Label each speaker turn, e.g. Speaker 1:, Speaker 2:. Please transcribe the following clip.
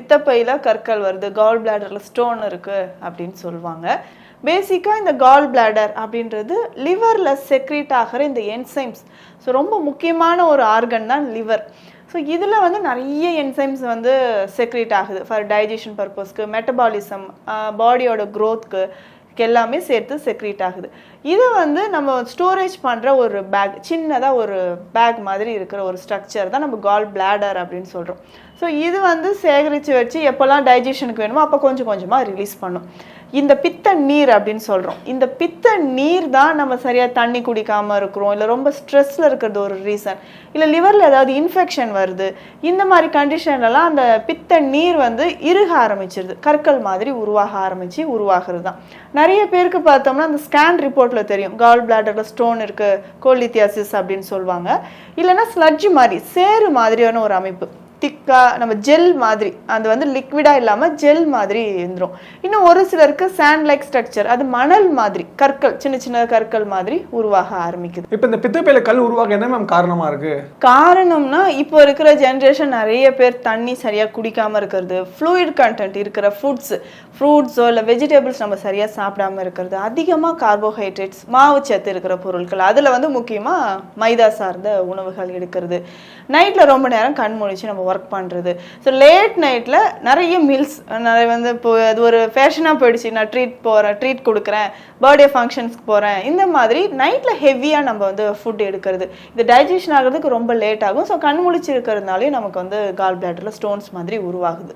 Speaker 1: பித்தப்பையில் கற்கள் வருது கால் பிளாடரில் ஸ்டோன் இருக்குது அப்படின்னு சொல்லுவாங்க. பேசிக்காக இந்த கால் பிளாடர் அப்படின்றது லிவரில் செக்ரீட் ஆகிற இந்த என்சைம்ஸ் ஸோ ரொம்ப முக்கியமான ஒரு ஆர்கன் தான் லிவர் ஸோ இதில் வந்து நிறைய என்சைம்ஸ் வந்து செக்ரேட் ஆகுது. ஃபார் டைஜஷன் பர்பஸ்க்கு மெட்டபாலிசம் பாடியோட க்ரோத்க்கு எல்லாமே சேர்த்து செக்ரீட் ஆகுது. இதை வந்து நம்ம ஸ்டோரேஜ் பண்ணுற ஒரு பேக் சின்னதாக ஒரு பேக் மாதிரி இருக்கிற ஒரு ஸ்ட்ரக்சர் தான் நம்ம கால் பிளாடர் அப்படின்னு சொல்கிறோம் ஸோ இது வந்து சேகரித்து வச்சு எப்போல்லாம் டைஜஷனுக்கு வேணுமோ அப்போ கொஞ்சம் கொஞ்சமாக ரிலீஸ் பண்ணும். இந்த பித்த நீர் அப்படின்னு சொல்கிறோம் இந்த பித்த நீர் தான் நம்ம சரியாக தண்ணி குடிக்காமல் இருக்கிறோம். இல்லை ரொம்ப ஸ்ட்ரெஸ்ஸில் இருக்கிறது ஒரு ரீசன் இல்லை லிவரில் ஏதாவது இன்ஃபெக்ஷன் வருது. இந்த மாதிரி கண்டிஷன்லலாம் அந்த பித்த நீர் வந்து இறுக ஆரம்பிச்சிருது. கற்கள் மாதிரி உருவாக ஆரம்பித்து உருவாகிறது தான். நிறைய நிறைய பேருக்கு பார்த்தோம்னா அந்த ஸ்கேன் ரிப்போர்ட்டில் தெரியும். கால் பிளாடரில் ஸ்டோன் இருக்குது கோலித்தியாசிஸ் அப்படின்னு சொல்லுவாங்க. இல்லைன்னா ஸ்லட்ஜ் மாதிரி சேறு மாதிரியான ஒரு அமைப்பு. திக்காக நம்ம ஜெல் மாதிரி அது வந்து லிக்விடாக இல்லாமல் ஜெல் மாதிரி இருந்துரும். இன்னும் ஒரு சிலருக்கு சாண்ட் லைக் ஸ்ட்ரக்சர் அது மணல் மாதிரி கற்கள் சின்ன சின்ன கற்கள் மாதிரி உருவாக ஆரம்பிக்குது.
Speaker 2: இப்போ இந்த பித்தப்பையில கல் உருவாக என்ன மேம் காரணமா இருக்கு?
Speaker 1: காரணம்னா இப்போ இருக்கிற ஜென்ரேஷன் நிறைய பேர் தண்ணி சரியாக குடிக்காம இருக்கிறது ஃப்ளூயிட் கண்டென்ட் இருக்கிற ஃபுட்ஸ் ஃப்ரூட்ஸோ இல்லை வெஜிடபிள்ஸ் நம்ம சரியாக சாப்பிடாம இருக்கிறது அதிகமாக கார்போஹைட்ரேட்ஸ் மாவு சத்து இருக்கிற பொருட்கள் அதில் வந்து முக்கியமாக மைதா சார்ந்த உணவுகள் எடுக்கிறது. நைட்டில் ரொம்ப நேரம் கண் முழிச்சு நம்ம ஒர்க் பண்ணுறது ஸோ லேட் நைட்டில் நிறைய மீல்ஸ் நிறைய வந்து இப்போ அது ஒரு ஃபேஷனாக போயிடுச்சு. நான் ட்ரீட் போகிறேன் ட்ரீட் கொடுக்குறேன் பர்த்டே ஃபங்க்ஷன்ஸ்க்கு போகிறேன் இந்த மாதிரி நைட்டில் ஹெவியாக நம்ம வந்து ஃபுட் எடுக்கிறது. இது டைஜஷன் ஆகிறதுக்கு ரொம்ப லேட் ஆகும். ஸோ கண் முழிச்சு இருக்கிறதுனாலே நமக்கு வந்து கால் பிளாட்டரில் ஸ்டோன்ஸ் மாதிரி உருவாகுது.